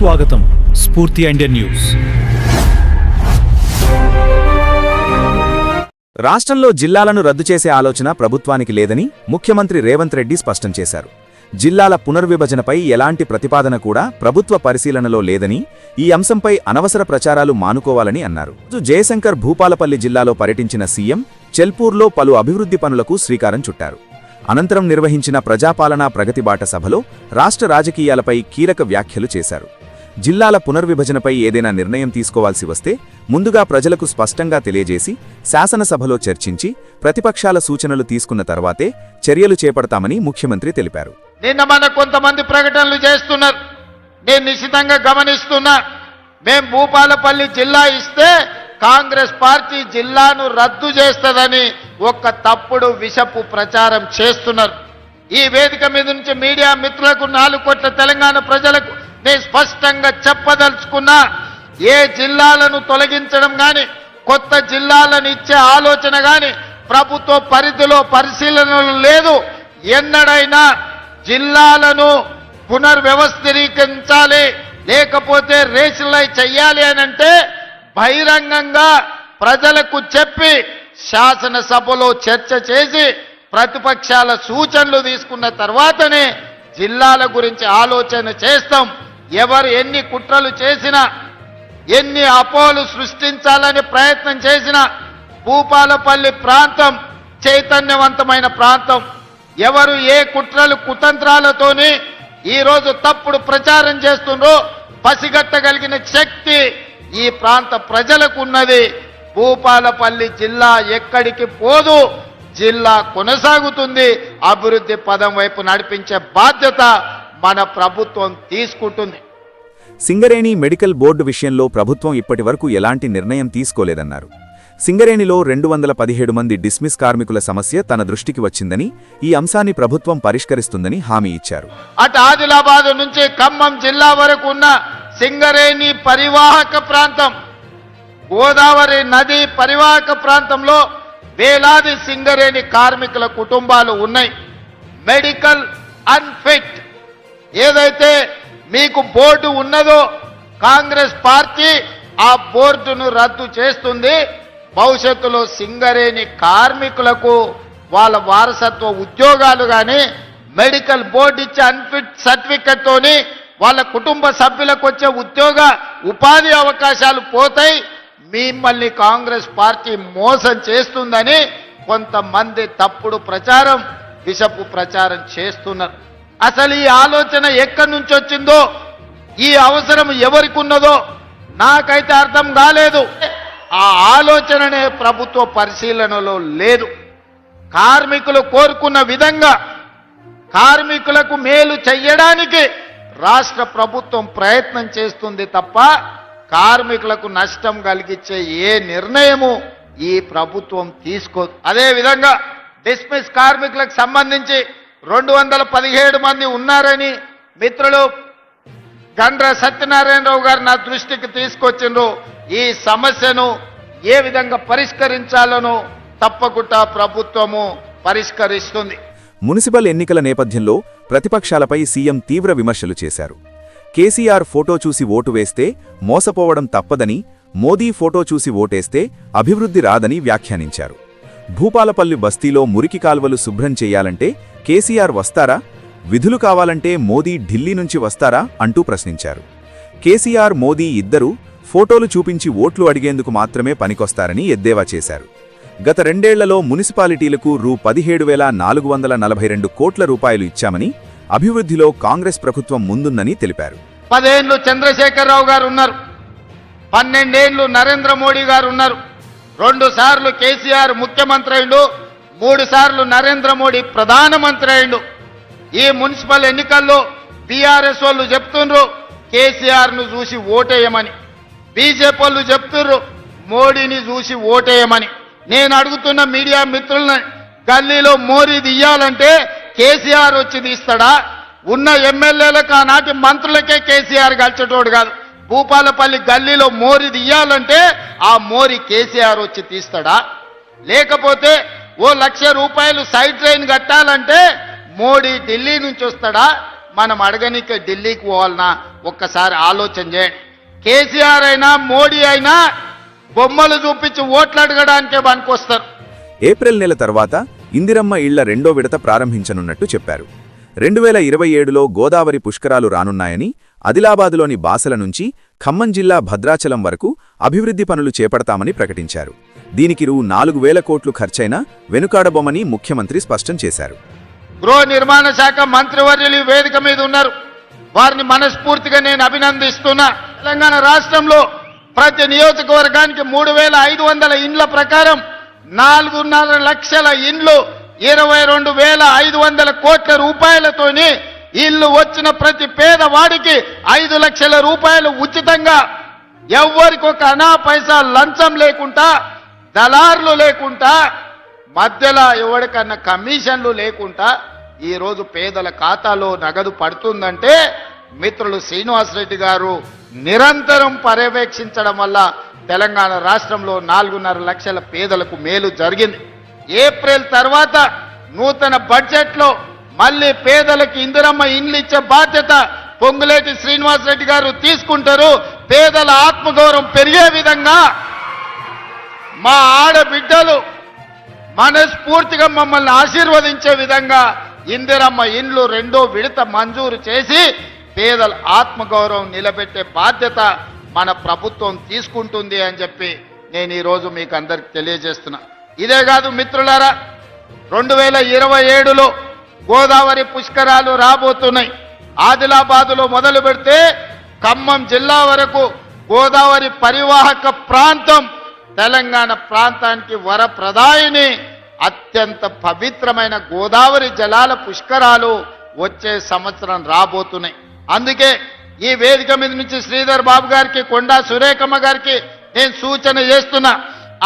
స్వాగతం స్ఫూర్తి Indian news. రాష్ట్రంలో జిల్లాలను రద్దు చేసే ఆలోచన ప్రభుత్వానికి లేదని ముఖ్యమంత్రి రేవంత్ రెడ్డి స్పష్టం చేశారు. జిల్లాల పునర్విభజనపై ఎలాంటి ప్రతిపాదన కూడా ప్రభుత్వ పరిశీలనలో లేదని ఈ అంశంపై అనవసర ప్రచారాలు మానుకోవాలని అన్నారు. జయశంకర్ భూపాలపల్లి జిల్లాలో పర్యటించిన సీఎం చెల్పూర్లో పలు అభివృద్ధి పనులకు శ్రీకారం చుట్టారు. అనంతరం నిర్వహించిన ప్రజాపాలనా ప్రగతిబాట సభలో రాష్ట్ర రాజకీయాలపై కీలక వ్యాఖ్యలు చేశారు. జిల్లాల పునర్విభజనపై ఏదైనా నిర్ణయం తీసుకోవాల్సి వస్తే ముందుగా ప్రజలకు స్పష్టంగా తెలియజేసి శాసనసభలో చర్చించి ప్రతిపక్షాల సూచనలు తీసుకున్న తర్వాతే చర్యలు చేపడతామని ముఖ్యమంత్రి తెలిపారు. నిన్న మన కొంతమంది ప్రకటనలు చేస్తున్నారు. నేను నిశ్చితంగా గమనిస్తున్నా. మేం భూపాలపల్లి జిల్లా ఇస్తే కాంగ్రెస్ పార్టీ జిల్లాను రద్దు చేస్తుందని ఒక తప్పుడు విషపు ప్రచారం చేస్తున్నారు. ఈ వేదిక మీద నుంచి మీడియా మిత్రులకు నాలుగు కోట్ల తెలంగాణ ప్రజలకు నేను స్పష్టంగా చెప్పదలుచుకున్నా ఏ జిల్లాలను తొలగించడం కానీ కొత్త జిల్లాలను ఇచ్చే ఆలోచన కానీ ప్రభుత్వ పరిధిలో పరిశీలనలు లేదు. ఎన్నడైనా జిల్లాలను పునర్వ్యవస్థీకరించాలి లేకపోతే రేషనలైజ్ చెయ్యాలి అని అంటే బహిరంగంగా ప్రజలకు చెప్పి శాసనసభలో చర్చ చేసి ప్రతిపక్షాల సూచనలు తీసుకున్న తర్వాతనే జిల్లాల గురించి ఆలోచన చేస్తాం. ఎవరు ఎన్ని కుట్రలు చేసినా ఎన్ని అపోలు సృష్టించాలని ప్రయత్నం చేసినా భూపాలపల్లి ప్రాంతం చైతన్యవంతమైన ప్రాంతం. ఎవరు ఏ కుట్రలు కుతంత్రాలతోని ఈరోజు తప్పుడు ప్రచారం చేస్తుండ్రో పసిగట్టగలిగిన శక్తి ఈ ప్రాంత ప్రజలకు ఉన్నది భూపాలపల్లి జిల్లా ఎక్కడికి పోదు జిల్లా కొనసాగుతుంది. అభివృద్ధి పదం వైపు నడిపించే బాధ్యత మన ప్రభుత్వం తీసుకుంటుంది. సింగరేణి మెడికల్ బోర్డు విషయంలో ప్రభుత్వం ఇప్పటివరకు ఎలాంటి నిర్ణయం తీసుకోలేదన్నారు. సింగరేణిలో రెండు వందల పదిహేడు మంది డిస్మిస్ కార్మికుల సమస్య తన దృష్టికి వచ్చిందని ఈ అంశాన్ని ప్రభుత్వం పరిష్కరిస్తుందని హామీ ఇచ్చారు. అటు ఆదిలాబాద్ నుంచి ఖమ్మం జిల్లా వరకు ఉన్న సింగరేణి పరివాహక ప్రాంతం గోదావరి నది పరివాహక ప్రాంతంలో వేలాది సింగరేణి కార్మికుల కుటుంబాలు ఉన్నాయి. Medical unfit. ఏదైతే మీకు బోర్డు ఉన్నదో కాంగ్రెస్ పార్టీ ఆ బోర్డును రద్దు చేస్తుంది భవిష్యత్తులో సింగరేణి కార్మికులకు వాళ్ళ వారసత్వ ఉద్యోగాలు కానీ మెడికల్ బోర్డు ఇచ్చే అన్ఫిట్ సర్టిఫికెట్తోని వాళ్ళ కుటుంబ సభ్యులకు వచ్చే ఉద్యోగ ఉపాధి అవకాశాలు పోతాయి. మిమ్మల్ని కాంగ్రెస్ పార్టీ మోసం చేస్తుందని కొంతమంది తప్పుడు ప్రచారం విషపు ప్రచారం చేస్తున్నారు. అసలు ఈ ఆలోచన ఎక్కడి నుంచి వచ్చిందో ఈ అవసరం ఎవరికి ఉన్నదో నాకైతే అర్థం కాలేదు. ఆ ఆలోచననే ప్రభుత్వ పరిశీలనలో లేదు. కార్మికులు కోరుకున్న విధంగా కార్మికులకు మేలు చెయ్యడానికి రాష్ట్ర ప్రభుత్వం ప్రయత్నం చేస్తుంది తప్ప కార్మికులకు నష్టం కలిగించే ఏ నిర్ణయము ఈ ప్రభుత్వం తీసుకోదు. అదే విధంగా డిస్మిస్ కార్మికులకు సంబంధించి రెండు వందల పదిహేడు మంది ఉన్నారని మిత్రులు గండ్ర సత్యనారాయణరావు గారు నా దృష్టికి తీసుకొచ్చిండ్రు. ఈ సమస్యను ఏ విధంగా పరిష్కరించాలనో తప్పకుండా ప్రభుత్వము పరిష్కరిస్తుంది. మున్సిపల్ ఎన్నికల నేపథ్యంలో ప్రతిపక్షాలపై సీఎం తీవ్ర విమర్శలు చేశారు. కేసీఆర్ ఫోటో చూసి ఓటు వేస్తే మోసపోవడం తప్పదని మోదీ ఫోటో చూసి ఓటేస్తే అభివృద్ధి రాదని వ్యాఖ్యానించారు. భూపాలపల్లి బస్తీలో మురికి కాల్వలు శుభ్రం చేయాలంటే కేసీఆర్ వస్తారా? విధులు కావాలంటే మోదీ ఢిల్లీ నుంచి వస్తారా? అంటూ ప్రశ్నించారు. కేసీఆర్ మోదీ ఇద్దరూ ఫోటోలు చూపించి ఓట్లు అడిగేందుకు మాత్రమే పనికొస్తారని ఎద్దేవా చేశారు. గత రెండేళ్ళలో మున్సిపాలిటీలకు రూ. పదిహేడు వేల నాలుగు వందల నలభై రెండు కోట్ల రూపాయలు ఇచ్చామని అభివృద్ధిలో కాంగ్రెస్ ప్రభుత్వం ముందుందని తెలిపారు. పదేళ్ళు చంద్రశేఖరరావు గారు ఉన్నారు. పన్నెండేళ్ళు నరేంద్ర మోడీ గారు ఉన్నారు. రెండు సార్లు కేసీఆర్ ముఖ్యమంత్రి అయిండు మూడు సార్లు నరేంద్ర మోడీ ప్రధానమంత్రి అయిండు. ఈ మున్సిపల్ ఎన్నికల్లో టీఆర్ఎస్ వాళ్ళు చెప్తుండ్రు కేసీఆర్ను చూసి ఓటేయమని. బీజేపీ వాళ్ళు చెప్తుండ్రు మోడీని చూసి ఓటేయమని. నేను అడుగుతున్న మీడియా మిత్రులను గల్లీలో మోరీ తీయాలంటే కేసీఆర్ వచ్చి తీస్తాడా? ఉన్న ఎమ్మెల్యేలకు ఆనాటి మంత్రులకే కేసీఆర్ గలిచేటోడు కాదు. భూపాలపల్లి గల్లీలో మోరి తీయాలంటే ఆ మోరి కేసీఆర్ వచ్చి తీస్తాడా? లేకపోతే ఓ లక్ష రూపాయలు సైడ్ ట్రైన్ కట్టాలంటే మోడీ ఢిల్లీ నుంచి వస్తాడా? మనం అడగనిక ఢిల్లీకి పోవాలన్నా ఒక్కసారి ఆలోచన చేయండి. కేసీఆర్ అయినా మోడీ అయినా బొమ్మలు చూపించి ఓట్లు అడగడానికే పనికొస్తారు. ఏప్రిల్ నెల తర్వాత ఇందిరమ్మ ఇళ్ళ రెండో విడత ప్రారంభించనున్నట్టు చెప్పారు. రెండు వేల ఇరవై ఏడులో గోదావరి పుష్కరాలు రానున్నాయని ఆదిలాబాదులోని బాసల నుంచి ఖమ్మం జిల్లా భద్రాచలం వరకు అభివృద్ధి పనులు చేపడతామని ప్రకటించారు. దీనికి రూ నాలుగు వేల కోట్లు ఖర్చైనా వెనుకాడబొమ్మని ముఖ్యమంత్రి స్పష్టం చేశారు. గృహ నిర్మాణ శాఖ మంత్రివర్యులు వేదిక మీద ఉన్నారు. వారిని మనస్ఫూర్తిగా నేను అభినందిస్తున్నా. తెలంగాణ రాష్ట్రంలో ప్రతి నియోజకవర్గానికి మూడు వేల ఐదు వందల ఇండ్ల ప్రకారం నాలుగున్నర లక్షల ఇండ్లు ఇరవై రెండు వేల ఐదు వందల కోట్ల రూపాయలతోని ఇల్లు వచ్చిన ప్రతి పేదవాడికి ఐదు లక్షల రూపాయలు ఉచితంగా. ఎవరికి ఒక అనా పైసా లంచం లేకుండా దళారులు లేకుండా మధ్యలో ఎవరికన్నా కమిషన్లు లేకుండా ఈరోజు పేదల ఖాతాలో నగదు పడుతుందంటే మిత్రులు శ్రీనివాసరెడ్డి గారు నిరంతరం పర్యవేక్షించడం వల్ల తెలంగాణ రాష్ట్రంలో నాలుగున్నర లక్షల పేదలకు మేలు జరిగింది. ఏప్రిల్ తర్వాత నూతన బడ్జెట్లో మళ్ళీ పేదలకు ఇందిరమ్మ ఇండ్లు ఇచ్చే బాధ్యత పొంగులేటి శ్రీనివాసరెడ్డి గారు తీసుకుంటారు. పేదల ఆత్మగౌరవం పెరిగే విధంగా మా ఆడబిడ్డలు మనస్ఫూర్తిగా మమ్మల్ని ఆశీర్వదించే విధంగా ఇందిరమ్మ ఇండ్లు రెండో విడత మంజూరు చేసి పేదల ఆత్మగౌరవం నిలబెట్టే బాధ్యత మన ప్రభుత్వం తీసుకుంటుంది అని చెప్పి నేను ఈరోజు మీకు అందరికి తెలియజేస్తున్నా. ఇదే కాదు మిత్రులారా రెండు వేల ఇరవై ఏడులో గోదావరి పుష్కరాలు రాబోతున్నాయి. ఆదిలాబాదులో మొదలు పెడితే ఖమ్మం జిల్లా వరకు గోదావరి పరివాహక ప్రాంతం తెలంగాణ ప్రాంతానికి వరప్రదాయిని అత్యంత పవిత్రమైన గోదావరి జలాల పుష్కరాలు వచ్చే సంవత్సరం రాబోతున్నాయి. అందుకే ఈ వేదిక మీద నుంచి శ్రీధర్ బాబు గారికి కొండా సురేఖమ్మ గారికి నేను సూచన చేస్తున్నా.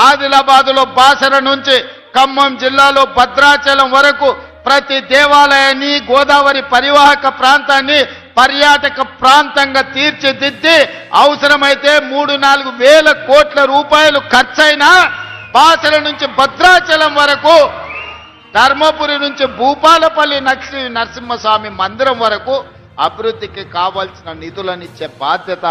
ఆదిలాబాదులో బాసర నుంచి ఖమ్మం జిల్లాలో భద్రాచలం వరకు ప్రతి దేవాలయాన్ని గోదావరి పరివాహక ప్రాంతాన్ని పర్యాటక ప్రాంతంగా తీర్చిదిద్ది అవసరమైతే మూడు నాలుగు వేల కోట్ల రూపాయలు ఖర్చైనా బాసర నుంచి భద్రాచలం వరకు ధర్మపురి నుంచి భూపాలపల్లి నక్షి నరసింహస్వామి మందిరం వరకు అభివృద్ధికి కావాల్సిన నిధులనిచ్చే బాధ్యత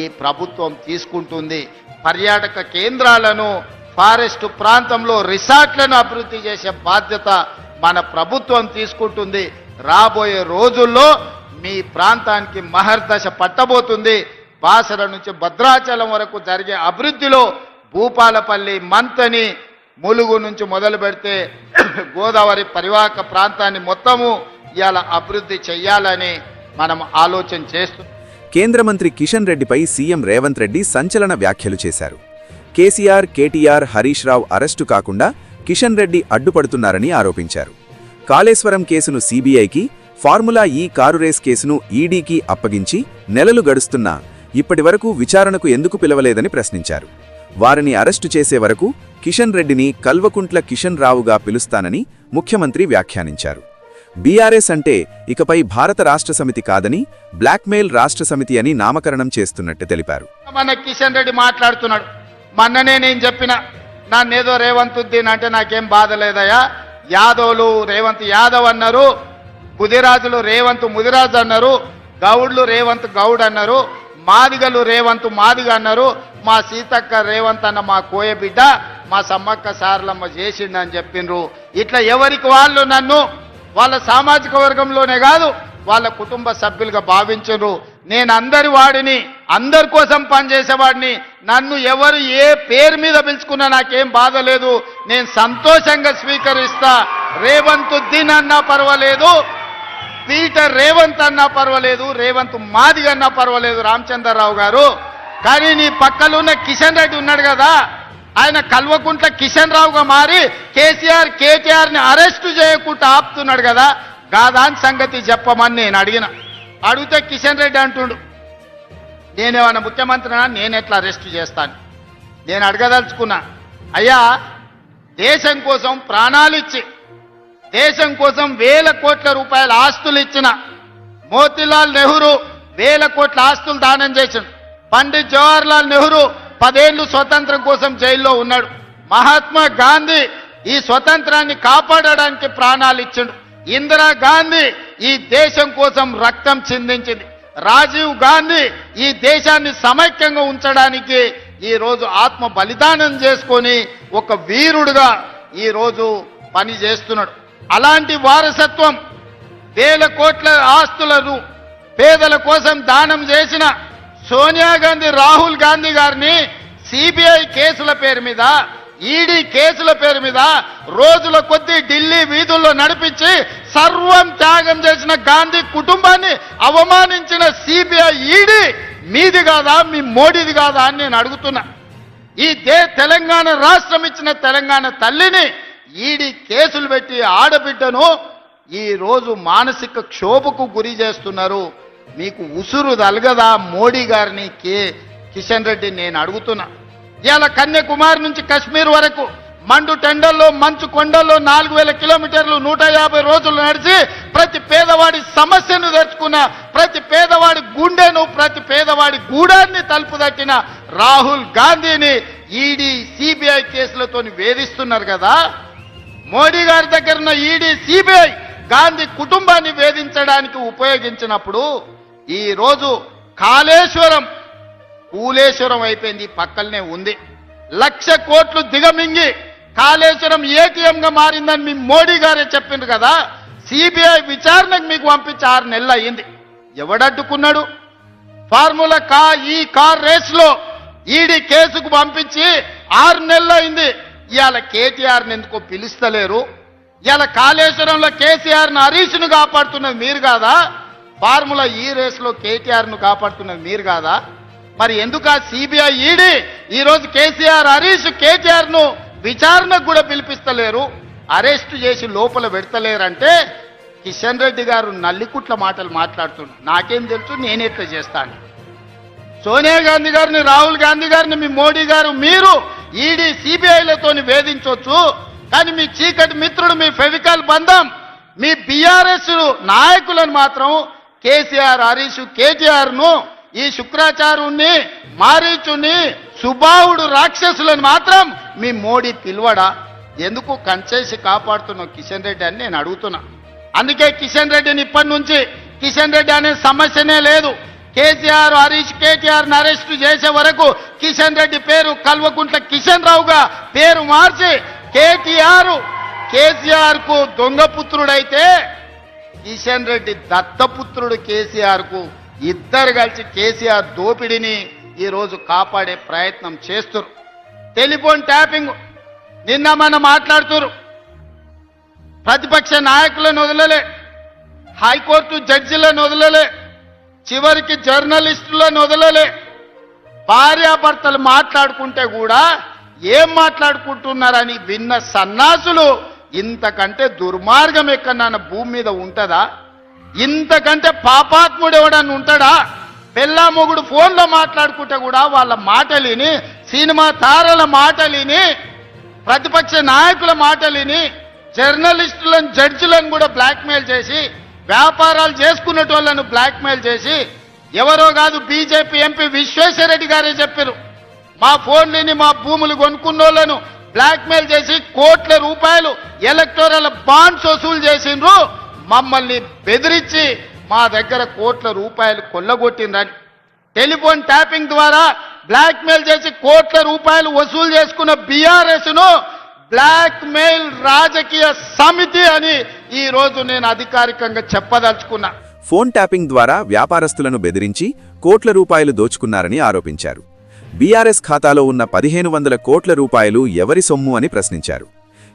ఈ ప్రభుత్వం తీసుకుంటుంది. పర్యాటక కేంద్రాలను ఫారెస్ట్ ప్రాంతంలో రిసార్ట్లను అభివృద్ధి చేసే బాధ్యత మన ప్రభుత్వం తీసుకుంటుంది. రాబోయే రోజుల్లో మీ ప్రాంతానికి మహర్దశ పట్టబోతుంది. బాసర నుంచి భద్రాచలం వరకు జరిగే అభివృద్ధిలో భూపాలపల్లి మంతని ములుగు నుంచి మొదలు పెడితే గోదావరి పరివాహక ప్రాంతాన్ని మొత్తము ఇవాళ అభివృద్ధి చేయాలని మనం ఆలోచన చేస్తూ కేంద్ర మంత్రి కిషన్ రెడ్డిపై సీఎం రేవంత్ రెడ్డి సంచలన వ్యాఖ్యలు చేశారు. KCR KTR Harish Rao arrest కాకుండా కిషన్ రెడ్డి అడ్డుపడుతున్నారని ఆరోపించారు. కాళేశ్వరం కేసును సీబీఐకి ఫార్ములా ఈ కారు రేస్ కేసును ఈడీకి అప్పగించి నెలలు గడుస్తున్నా ఇప్పటివరకు విచారణకు ఎందుకు పిలవలేదని ప్రశ్నించారు. వారిని అరెస్టు చేసే వరకు కిషన్ రెడ్డిని కల్వకుంట్ల కిషన్ రావుగా పిలుస్తానని ముఖ్యమంత్రి వ్యాఖ్యానించారు. బీఆర్ఎస్ అంటే ఇకపై భారత రాష్ట్ర సమితి కాదని బ్లాక్మెయిల్ రాష్ట్ర సమితి అని నామకరణం చేస్తున్నట్టు తెలిపారు. మన కిషన్ రెడ్డి మాట్లాడుతున్నాడు. మొన్ననే నేను చెప్పిన నన్నేదో రేవంత్ ఉద్దీన్ అంటే నాకేం బాధ లేదయ్యా. యాదవులు రేవంత్ యాదవ్ అన్నారు ముదిరాజులు రేవంత్ ముదిరాజు అన్నారు గౌడ్లు రేవంత్ గౌడ్ అన్నారు మాదిగలు రేవంత్ మాదిగ అన్నారు మా సీతక్క రేవంత్ అన్న మా కోయ బిడ్డ మా సమ్మక్క సారలమ్మ చేసిండని చెప్పిండ్రు ఇట్లా ఎవరికి వాళ్ళు నన్ను వాళ్ళ సామాజిక వర్గంలోనే కాదు వాళ్ళ కుటుంబ సభ్యులుగా భావించరు. నేను అందరి వాడిని అందరి కోసం పనిచేసేవాడిని నన్ను ఎవరు ఏ పేరు మీద పిలుచుకున్నా నాకేం బాధ లేదు. నేను సంతోషంగా స్వీకరిస్తా. రేవంత్ ఉద్దీన్ అన్నా పర్వాలేదు పీటర్ రేవంత్ అన్నా పర్వాలేదు రేవంత్ మాదిగన్నా పర్వాలేదు రామచంద్రరావు గారు. కానీ నీ పక్కలో ఉన్న కిషన్ రెడ్డి ఉన్నాడు కదా ఆయన కల్వకుంట్ల కిషన్ రావుగా మారి కేసీఆర్ కేటీఆర్ని అరెస్టు చేయకుండా ఆపుతున్నాడు కదా. గాదాని సంగతి చెప్పమని నేను అడిగిన. అడిగితే కిషన్ రెడ్డి అంటుండు నేనేమన్నా ముఖ్యమంత్రినా? నేను ఎట్లా అరెస్ట్ చేస్తాను? నేను అడగదలుచుకున్నా అయ్యా దేశం కోసం ప్రాణాలు ఇచ్చి దేశం కోసం వేల కోట్ల రూపాయల ఆస్తులు ఇచ్చిన మోతీలాల్ నెహ్రూ వేల కోట్ల ఆస్తులు దానం చేసిండు. పండిత్ జవహర్లాల్ నెహ్రూ పదేళ్ళు స్వతంత్రం కోసం జైల్లో ఉన్నాడు. మహాత్మా గాంధీ ఈ స్వతంత్రాన్ని కాపాడడానికి ప్రాణాలు ఇచ్చిండు. ఇందిరా గాంధీ ఈ దేశం కోసం రక్తం చిందించింది. రాజీవ్ గాంధీ ఈ దేశాన్ని సమైక్యంగా ఉంచడానికి ఈ రోజు ఆత్మ బలిదానం చేసుకొని ఒక వీరుడుగా ఈ రోజు పని చేస్తున్నాడు. అలాంటి వారసత్వం వేల కోట్ల ఆస్తులను పేదల కోసం దానం చేసిన సోనియా గాంధీ రాహుల్ గాంధీ గారిని సిబిఐ కేసుల పేరు మీద ఈడీ కేసుల పేరు మీద రోజుల కొద్దీ ఢిల్లీ వీధుల్లో నడిపించి సర్వం త్యాగం చేసిన గాంధీ కుటుంబాన్ని అవమానించిన సిబిఐ ఈడీ మీది కాదా మీ మోడీది కాదా అని నేను అడుగుతున్నా. ఈ దే తెలంగాణ రాష్ట్రం ఇచ్చిన తెలంగాణ తల్లిని ఈడీ కేసులు పెట్టి ఆడబిడ్డను ఈ రోజు మానసిక క్షోభకు గురి చేస్తున్నారు. మీకు ఉసురు తలగదా మోడీ గారిని? కే కిషన్ రెడ్డి నేను అడుగుతున్నా. ఇవాళ కన్యాకుమారి నుంచి కశ్మీర్ వరకు మండు టెండల్లో మంచు కొండల్లో నాలుగు వేల కిలోమీటర్లు నూట యాభై రోజులు నడిచి ప్రతి పేదవాడి సమస్యను తెచ్చుకున్న ప్రతి పేదవాడి గుండెను ప్రతి పేదవాడి గూడాన్ని తలుపు తట్టిన రాహుల్ గాంధీని ఈడీ సిబిఐ కేసులతో వేధిస్తున్నారు కదా? మోడీ గారి దగ్గర ఉన్న ఈడీ సిబిఐ గాంధీ కుటుంబాన్ని వేధించడానికి ఉపయోగించినప్పుడు ఈరోజు కాళేశ్వరం కూలేశ్వరం అయిపోయింది పక్కనే ఉంది. లక్ష కోట్లు దిగమింగి కాళేశ్వరం ఏటీఎం గా మారిందని మీ మోడీ గారే చెప్పిండు కదా సిబిఐ విచారణకు మీకు పంపించి ఆరు నెలలు అయ్యింది. ఎవడడ్డుకున్నాడు? ఫార్ములా కా ఈ కార్ రేస్లో ఈడీ కేసుకు పంపించి ఆరు నెలలు అయింది ఇవాళ కేటీఆర్ ఎందుకో పిలుస్తలేరు? ఇవాళ కాళేశ్వరంలో కేసీఆర్ను హరీష్ను కాపాడుతున్నది మీరు కాదా? ఫార్ములా ఈ రేస్లో కేటీఆర్ను కాపాడుతున్నది మీరు కాదా? మరి ఎందుకు ఆ సిబిఐ ఈడీ ఈరోజు కేసీఆర్ హరీష్ కేటీఆర్ను విచారణకు కూడా పిలిపిస్తలేరు? అరెస్ట్ చేసి లోపల పెడతలేరంటే కిషన్ రెడ్డి గారు నల్లికుట్ల మాటలు మాట్లాడుతున్నారు నాకేం తెలుసు నేనెట్లా చేస్తాను. సోనియా గాంధీ గారిని రాహుల్ గాంధీ గారిని మీ మోడీ గారు మీరు ఈడీ సిబిఐలతో వేధించవచ్చు కానీ మీ చీకటి మిత్రుడు మీ ఫెవికల్ బంధం మీ బీఆర్ఎస్ నాయకులను మాత్రం కేసీఆర్ హరీష్ కేటీఆర్ను ఈ శుక్రాచార్యుణ్ణి మారీచుని సుబావుడు రాక్షసులను మాత్రం మీ మోడీ పిలువడా? ఎందుకు కంచేసి కాపాడుతున్న కిషన్ రెడ్డి అని నేను అడుగుతున్నా. అందుకే కిషన్ రెడ్డిని ఇప్పటి నుంచి కిషన్ రెడ్డి అనే సమస్యనే లేదు. కేసీఆర్ హరీష్ కేటీఆర్ అరెస్టు చేసే వరకు కిషన్ రెడ్డి పేరు కల్వకుంట్ల కిషన్ రావుగా పేరు మార్చి కేటీఆర్ కేసీఆర్కు దొంగపుత్రుడైతే కిషన్ రెడ్డి దత్తపుత్రుడు కేసీఆర్కు ఇద్దరు కలిసి కేసీఆర్ దోపిడిని ఈరోజు కాపాడే ప్రయత్నం చేస్తురు టెలిఫోన్ ట్యాపింగ్ నిన్న మనం మాట్లాడుతురు ప్రతిపక్ష నాయకులను వదలలే. హైకోర్టు జడ్జిలను వదలలే. చివరికి జర్నలిస్టులను వదలలే. భార్యాభర్తలు మాట్లాడుకుంటే కూడా ఏం మాట్లాడుకుంటున్నారని విన్న సన్నాసులు ఇంతకంటే దుర్మార్గం ఎక్కడన్నా భూమి మీద ఉంటుందా? ఇంతకంటే పాపాత్ముడు ఎవడన్నా ఉంటాడా? పెళ్ళా మొగుడు ఫోన్లో మాట్లాడుకుంటే కూడా వాళ్ళ మాటలిని సినిమా తారల మాటలిని ప్రతిపక్ష నాయకుల మాటలిని జర్నలిస్టులను జడ్జిలను కూడా బ్లాక్మెయిల్ చేసి వ్యాపారాలు చేసుకునేటోళ్ళను బ్లాక్మెయిల్ చేసి ఎవరో కాదు బీజేపీ ఎంపీ విశ్వేశ్వరరెడ్డి గారే చెప్పారు మా ఫోన్లని మా భూములు కొనుక్కున్నోళ్ళను బ్లాక్మెయిల్ చేసి కోట్ల రూపాయలు ఎలక్టోరల్ బాండ్స్ వసూలు చేసిండ్రు. మమ్మల్ని బెదిరించి మా దగ్గర కోట్ల రూపాయలు కొల్లగొట్టిండ్రని. టెలిఫోన్ ట్యాపింగ్ ద్వారా బ్లాక్మెయిల్ చేసి కోట్ల రూపాయలు వసూలు చేసుకున్న బీఆర్ఎస్ను రాజకీయ సమితి అని ఈ రోజు నేను అధికారికంగా చెప్పదలుచుకున్నా. ఫోన్ ట్యాపింగ్ ద్వారా వ్యాపారస్తులను బెదిరించి కోట్ల రూపాయలు దోచుకున్నారని ఆరోపించారు. బీఆర్ఎస్ ఖాతాలో ఉన్న పదిహేను వందల కోట్ల రూపాయలు ఎవరి సొమ్ము అని ప్రశ్నించారు.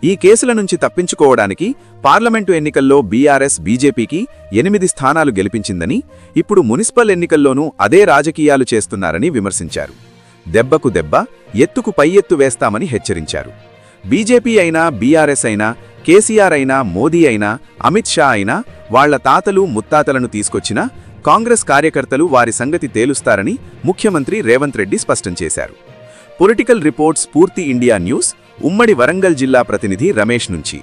ఈ కేసుల నుంచి తప్పించుకోవడానికి పార్లమెంటు ఎన్నికల్లో బీఆర్ఎస్ బీజేపీకి ఎనిమిది స్థానాలు గెలిపించిందని ఇప్పుడు మున్సిపల్ ఎన్నికల్లోనూ అదే రాజకీయాలు చేస్తున్నారని విమర్శించారు. దెబ్బకు దెబ్బ ఎత్తుకు పై ఎత్తు వేస్తామని హెచ్చరించారు. బీజేపీ అయినా బీఆర్ఎస్ అయినా కేసీఆర్ అయినా మోదీ అయినా అమిత్ షా అయినా వాళ్ళ తాతలు ముత్తాతలను తీసుకొచ్చినా కాంగ్రెస్ కార్యకర్తలు వారి సంగతి తేలుస్తారని ముఖ్యమంత్రి రేవంత్ రెడ్డి స్పష్టం చేశారు. పొలిటికల్ రిపోర్ట్స్ పూర్తి ఇండియా న్యూస్ ఉమ్మడి వరంగల్ జిల్లా ప్రతినిధి రమేష్ నుంచి.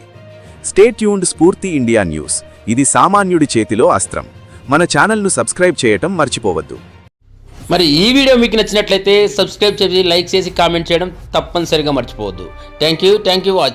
స్టేట్ యూన్డ్ స్ఫూర్తి ఇండియా న్యూస్ ఇది సామాన్యుడి చేతిలో అస్త్రం. మన ఛానల్ను సబ్స్క్రైబ్ చేయటం మర్చిపోవద్దు. మరి ఈ వీడియో మీకు నచ్చినట్లయితే సబ్స్క్రైబ్ చేసి లైక్ చేసి కామెంట్ చేయడం తప్పనిసరిగా మర్చిపోవద్దు. Thank you thank you watch.